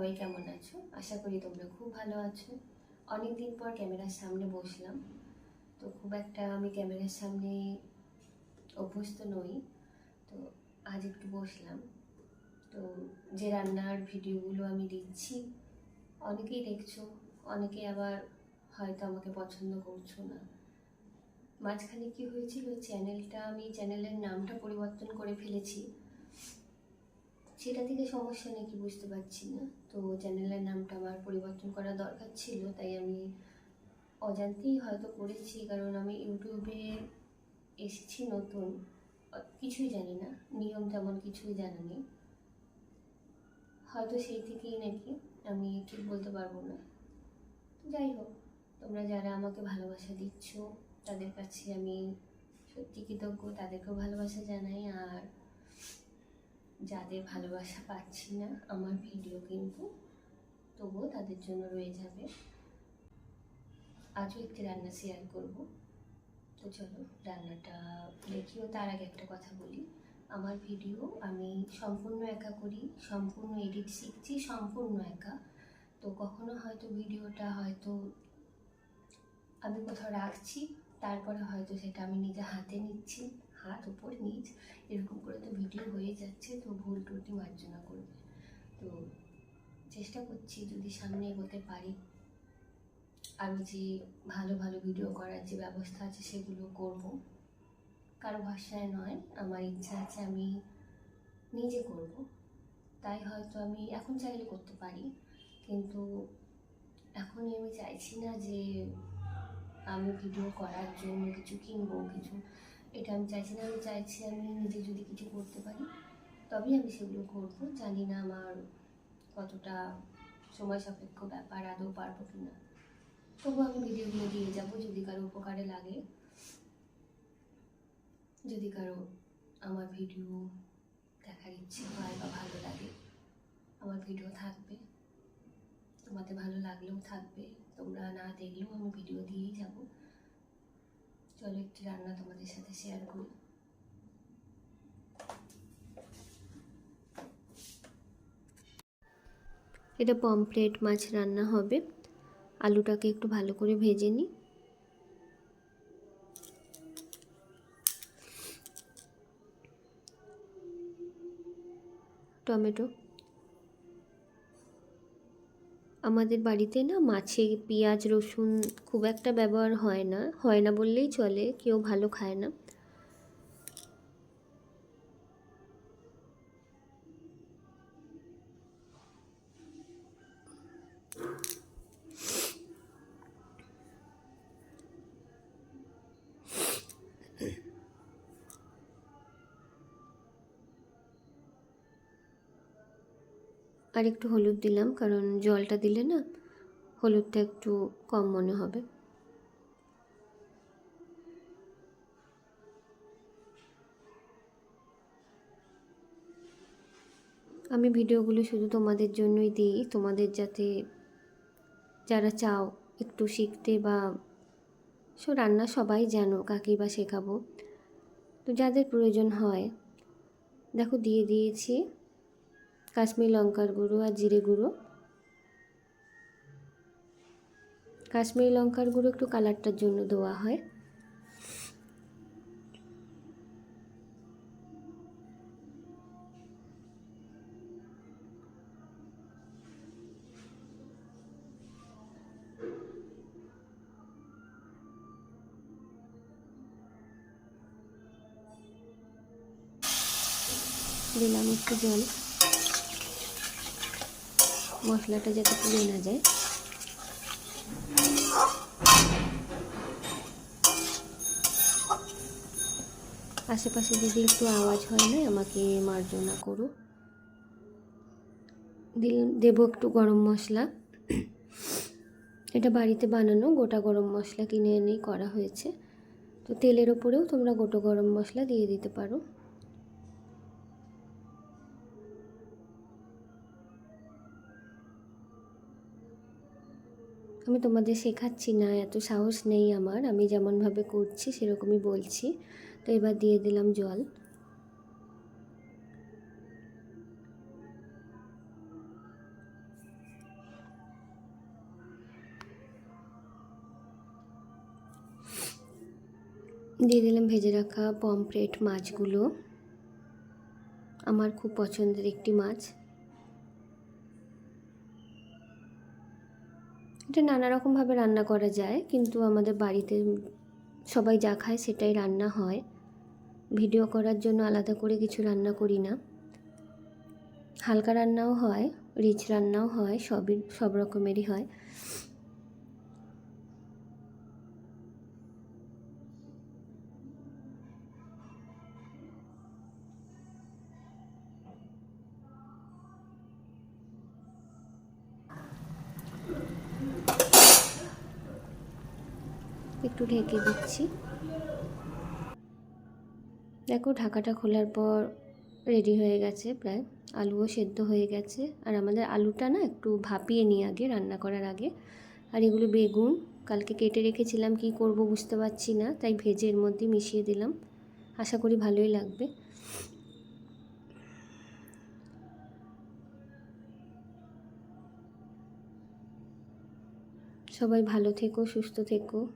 সবাই কেমন আছো? আশা করি তোমরা খুব ভালো আছো। অনেক দিন পর ক্যামেরার সামনে বসলাম। তো খুব একটা আমি ক্যামেরার সামনে অভ্যস্ত নই। তো আজ একটু বসলাম। তো যে রান্নার ভিডিওগুলো আমি দিচ্ছি, অনেকেই দেখছ অনেকে আবার হয়তো আমাকে পছন্দ করছ না। মাঝখানে কি হয়েছিল? চ্যানেলটা, আমি চ্যানেলের নামটা পরিবর্তন করে ফেলেছি। সেটা থেকে সমস্যা নাকি বুঝতে পারছি না। তো চ্যানেলের নামটা আমার পরিবর্তন করা দরকার ছিল, তাই আমি অজান্তেই হয়তো করেছি, কারণ আমি ইউটিউবে এসেছি নতুন। কিছুই জানি না, নিয়ম তেমন কিছুই জানা নেই। হয়তো সেই থেকেই নাকি আমি ঠিক বলতে পারব না। যাই হোক, তোমরা যারা আমাকে ভালোবাসা দিচ্ছ, তাদের কাছে আমি সত্যি কৃতজ্ঞ, তাদেরকেও ভালোবাসা জানাই, আর যাদের ভালোবাসা পাচ্ছি না, আমার ভিডিও কিন্তু তবুও তাদের জন্য রয়ে যাবে। আজও একটি রান্না শেয়ার করব। তো চলো, রান্নাটা দেখিও তার আগে একটা কথা বলি। আমার ভিডিও আমি সম্পূর্ণ একা করি, সম্পূর্ণ এডিট শিখছি, সম্পূর্ণ একা। তো কখনো হয়তো ভিডিওটা হয়তো আমি কোথাও রাখছি, তারপরে হয়তো সেটা আমি নিজে হাতে নিচ্ছি। হাত উপর, নিচ, এরকম করে তো ভিডিও হয়ে যাচ্ছে, তো ভুল ত্রুটি মার্জনা করবে। তো চেষ্টা করছি যদি সামনে এগোতে পারি। আরও যে ভালো ভালো ভিডিও করার যে ব্যবস্থা আছে সেগুলো করব। কারও ভাষায় নয়, আমার ইচ্ছা আছে আমি নিজে করব। তাই হয়তো আমি এখন চাইলে করতে পারি, কিন্তু এখনই আমি চাইছি না যে আমি ভিডিও করার জন্য কিছু কিনবো, কিছু এটা আমি চাইছি না, আমি চাইছি আমি নিজে যদি কিছু করতে পারি, তবেই আমি সেগুলো করব। জানি না আমার কতটা সময় সাপেক্ষ ব্যাপার, আদৌ পারব কি না। তবু আমি ভিডিওগুলো দিয়ে যাব যদি কারও উপকারে লাগে। যদি কারও আমার ভিডিও দেখার ইচ্ছে হয় বা ভালো লাগে, আমার ভিডিও থাকবে, তোমাদের ভালো লাগলেও থাকবে, তোমরা না দেখলেও আমি ভিডিও দিয়েই যাব। চলো একটি রান্না তোমাদের সাথে শেয়ার করি। এটা পমফ্রেট মাছ রান্না হবে। আলুটাকে একটু ভালো করে ভেজে নিই। টমেটো আমাদের বাড়িতে না মাছে পেঁয়াজ রসুন খুব একটা ব্যবহার হয় না হয় না বললেই চলে, কেউ ভালো খায় না। আর একটু হলুদ দিলাম, কারণ জলটা দিলে না হলুদটা একটু কম মনে হবে। আমি ভিডিওগুলো শুধু তোমাদের জন্যই দিই, তোমাদের যাতে যারা চাও একটু শিখতে বা সো রান্না সবাই জানো কাকেই বা শেখাবো। তো যাদের প্রয়োজন হয়, দেখো দিয়ে দিয়েছি। কাশ্মীর লঙ্কার গুঁড়ো আর জিরে গুঁড়ো। কাশ্মীরি লঙ্কার গুঁড়ো একটু কালারটার জন্য দেওয়া হয়। দিলাম একটু জল। মশলাটা যাতে পুড়ে না যায়। আশেপাশে যদি একটু আওয়াজ হয় না, আমাকে মার্জনা করো। দিল, দেবো একটু গরম মশলা। এটা বাড়িতে বানানো গোটা গরম মশলা কিনে এনেই করা হয়েছে। তো তেলের ওপরেও তোমরা গোটা গরম মশলা দিয়ে দিতে পারো। আমি তোমাদের শেখাচ্ছি না, এত সাহস নেই আমার। আমি যেমনভাবে করছি, সেরকমই বলছি। তো এবার দিয়ে দিলাম জল। দিয়ে দিলাম ভেজে রাখা পমফ্রেট মাছগুলো। আমার খুব পছন্দের একটি মাছ। এটা নানা রকমভাবে রান্না করা যায়, কিন্তু আমাদের বাড়িতে সবাই যা খায় সেটাই রান্না হয়। ভিডিও করার জন্য আলাদা করে কিছু রান্না করি না। হালকা রান্নাও হয়, রিচ রান্নাও হয়, সবই, সব রকমেরই হয়। একটু ঢেকে দিচ্ছি। দেখো, ঢাকাটা খোলার পর রেডি হয়ে গেছে প্রায়। আলুও সেদ্ধ হয়ে গেছে। আর আমাদের আলুটা না একটু ভাপিয়ে নিই আগে, রান্না করার আগে। আর এগুলো বেগুন, কালকে কেটে রেখেছিলাম, কি করব বুঝতে পারছি না, তাই ভেজে এর মধ্যে মিশিয়ে দিলাম। আশা করি ভালোই লাগবে। সবাই ভালো থেকো, সুস্থ থেকো।